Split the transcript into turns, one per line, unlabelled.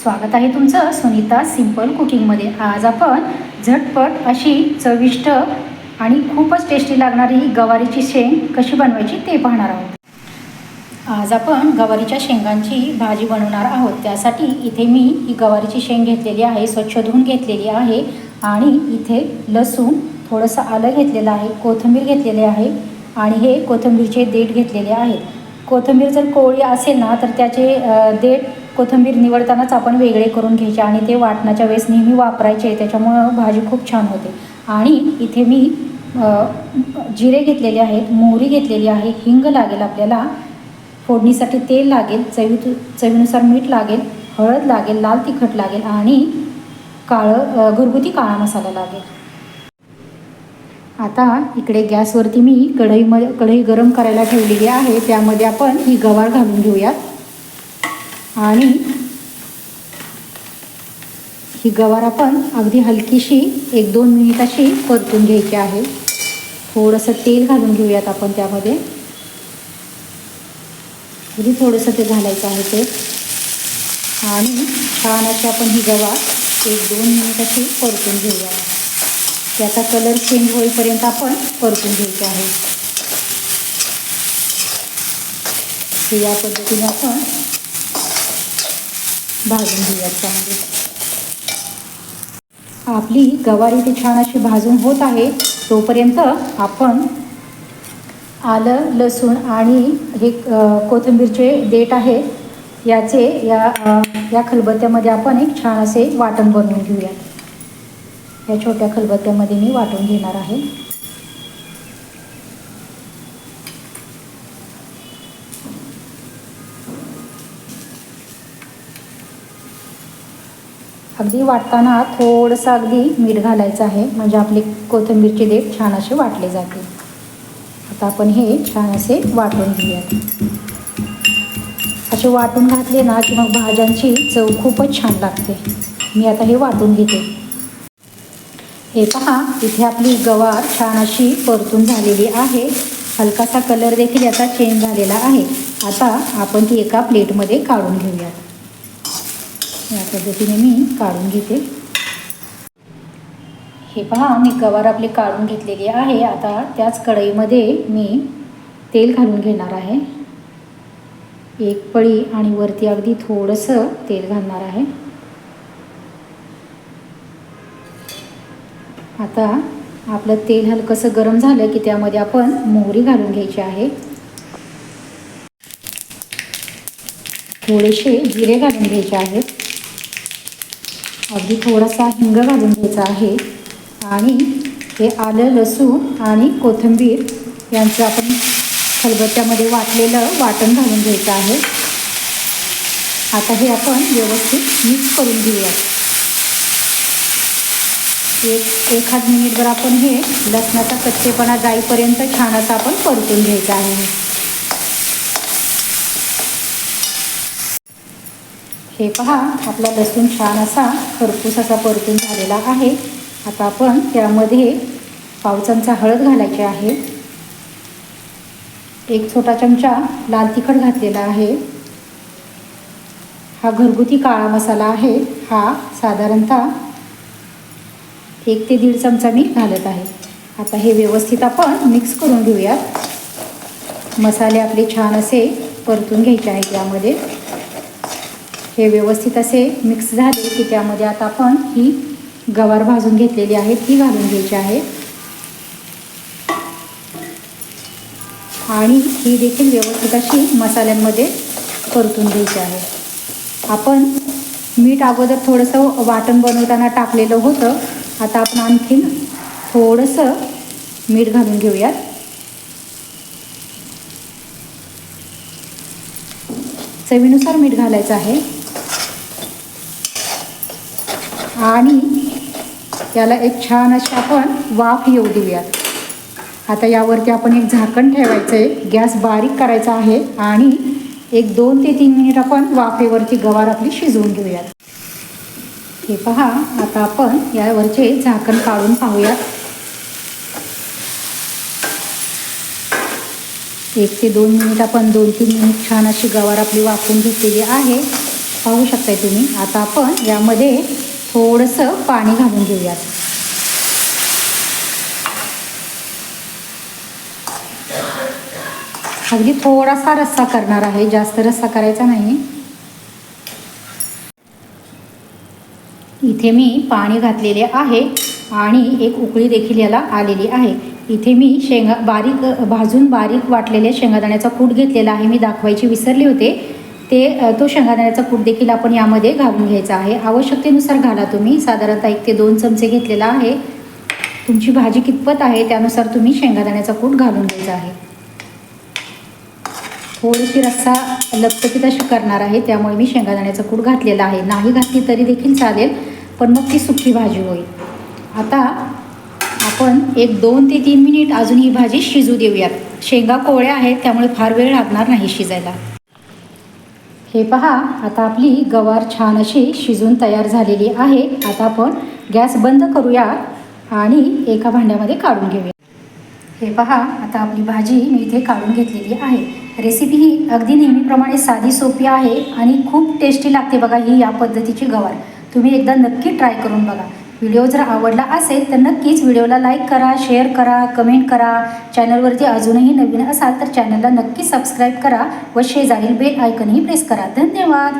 स्वागत आहे तुमचं सुनीता सिंपल कुकिंगमध्ये. आज आपण झटपट अशी चविष्ट आणि खूपच टेस्टी लागणारी ही गवारीची शेंग कशी बनवायची ते पाहणार आहोत. आज आपण गवारीच्या शेंगांची भाजी बनवणार आहोत. त्यासाठी इथे मी ही गवारीची शेंग घेतलेली आहे स्वच्छ धुवून घेतलेली आहे आणि इथे लसूण थोडंसं आलं घेतलेलं आहे कोथिंबीर घेतलेली आहे आणि हे कोथिंबीरचे देठ घेतलेले आहेत. कोथिंबीर जर कोळी असेल ना तर त्याचे देठ कोथिंबीर निवडतानाच आपण वेगळे करून घ्यायचे आणि ते वाटणाच्या वेळेस नेहमी वापरायचे. त्याच्यामुळं भाजी खूप छान होते. आणि इथे मी जिरे घेतलेले आहेत मोहरी घेतलेली आहे हिंग लागेल आपल्याला फोडणीसाठी तेल लागेल चवी चवीनुसार मीठ लागेल हळद लागेल लाल तिखट लागेल आणि काळं घरगुती काळा मसाला लागेल. आता इकडे गॅसवरती मी कढईमध्ये कढई गरम करायला ठेवलेली आहे. त्यामध्ये आपण ही गवार घालून घेऊयात. आणि ही गवार आपण अगदी हलकीशी एक दोन मिनिट अशी परतून घ्यायची आहे. थोडंसं तेल घालून घेऊयात आपण त्यामध्ये. अगदी थोडंसं ते घालायचं आहे ते. आणि छान अशी आपण ही गवार एक दोन मिनिट अशी परतून घेऊया त्याचा कलर चेंज होईपर्यंत आपण परतून घ्यायचे आहे. या पद्धतीने आपण भाजून घेऊयात चांगली. आपली गवारी ती छान अशी भाजून होत आहे तोपर्यंत आपण आलं लसूण आणि हे कोथिंबीरचे देठ आहे याचे या या खलबत्त्यामध्ये आपण एक छान असे वाटण बनवून घेऊयात. या छोट्या खलबत्त्यामध्ये मी वाटून घेणार आहे. अगदी वाटताना थोडंसं अगदी मीठ घालायचं आहे. म्हणजे आपली कोथिंबीरची देठ छान असे वाटले जाते. आता आपण हे छान असे वाटून घेऊयात. असे वाटून घातले ना की मग भाज्यांची चव खूपच छान लागते. मी आता हे वाटून घेते. हे पहा इथे आपली गवार छान अशी परतून झालेली आहे. हलकासा कलर देखील याचा चेंज झालेला आहे. आता आपण ती एका प्लेटमध्ये काढून घेऊयात. या पद्धतीने मी काढून घेते. हे पहा मी गवार आपली काढून घेतलेली आहे. आता त्याच कढईमध्ये मी तेल घालून घेणार आहे. एक पळी आणि वरती अगदी थोडंसं तेल घालणार आहे. आता आपलं तेल हलकंसं गरम झालं की त्यामध्ये आपण मोहरी घालून घ्यायची आहे. थोडेसे जिरे घालून घ्यायचे आहेत. अगदी थोडासा हिंग घालून घ्यायचा आहे. आणि हे आलं लसूण आणि कोथिंबीर यांचं आपण खलबत्त्यामध्ये वाटलेलं वाटण घालून घ्यायचं आहे. आता हे आपण व्यवस्थित मिक्स करून घेऊयात. एक एखाद मिनिटभर आपण हे लसणाचा कच्चेपणा जाईपर्यंत छान असं आपण परतून घ्यायचं आहे. हे पहा आपला लसूण छान असा खरपूस असा परतून झालेला आहे. आता आपण त्यामध्ये पाव चमचा हळद घालायची आहे. एक छोटा चमचा लाल तिखट घातलेला आहे. हा घरगुती काळा मसाला आहे. हा साधारणतः एक ते दीड चमचा मी घालत आहे. आता हे व्यवस्थित आपण मिक्स करून घेऊयात. मसाले आपले छान असे परतून घ्यायचे आहेत यामध्ये. हे व्यवस्थित असे मिक्स झाले की त्यामध्ये आता आपण ही गवार भाजून घेतलेली आहे ती घालून घ्यायची आहे. आणि ही देखील व्यवस्थित अशी मसाल्यांमध्ये परतून घ्यायची आहे. आपण मीठ अगोदर थोडंसं वाटण बनवताना टाकलेलं होतं. आता आपण आणखीन थोडंसं मीठ घालून घेऊयात. चवीनुसार मीठ घालायचं आहे. आणि त्याला एक छान अशी आपण वाफ येऊ देऊयात. आता यावरती आपण एक झाकण ठेवायचं आहे गॅस बारीक करायचा आहे आणि एक दोन ते तीन मिनिट आपण वाफेवरती गवार आपली शिजवून घेऊयात. हे पहा आता आपण यावरचे झाकण काढून पाहूयात. एक ते दोन मिनिट आपण दोन तीन मिनिट छान अशी गवार आपली वाफून घेतलेली आहे. पाहू शकताय तुम्ही. आता आपण यामध्ये थोडंसं पाणी घालून घेऊयात. अगदी थोडासा रस्सा करणार आहे जास्त रस्सा करायचा नाही. इथे मी पाणी घातलेले आहे आणि एक उकळी देखील याला आलेली आहे. इथे मी शेंगा बारीक भाजून बारीक वाटलेल्या शेंगादाण्याचा कूट घेतलेला आहे. मी दाखवायची विसरले होते. ते तो शेंगादाण्याचा कूट देखील आपण यामध्ये घालून घ्यायचा आहे. आवश्यकतेनुसार घाला तुम्ही. साधारणतः एक ते दोन चमचे घेतलेला आहे. तुमची भाजी कितपत आहे त्यानुसार तुम्ही शेंगादाण्याचा कूट घालून घ्यायचा आहे. थोडीशी रस्सा लपतकीत अशी करणार आहे. त्यामुळे मी शेंगादाण्याचा कूट घातलेला आहे. नाही घातली तरी देखील चालेल पण मग ती सुकी भाजी होईल. आता आपण एक दोन ते तीन मिनिट अजून ही भाजी शिजू देऊयात. शेंगा कोवळ्या आहेत त्यामुळे फार वेळ लागणार नाही शिजायला. हे पहा आता आपली गवार छान अशी शिजून तयार झालेली आहे. आता आपण गॅस बंद करूया आणि एका भांड्यामध्ये काढून घेऊया. हे पहा आता आपली भाजी मी इथे काढून घेतलेली आहे. रेसिपी ही अगदी नेहमीप्रमाणे साधी सोपी आहे आणि खूप टेस्टी लागते बघा ही या पद्धतीची गवार. तुम्ही एकदा नक्की ट्राय करून बघा. व्हिडिओ जर आवडला असेल तर नक्कीच व्हिडिओला लाईक करा शेअर करा कमेंट करा. चॅनलवरती अजूनही नवीन असाल तर चॅनलला नक्की सबस्क्राईब करा व शेजारील बेल आयकनही प्रेस करा. धन्यवाद!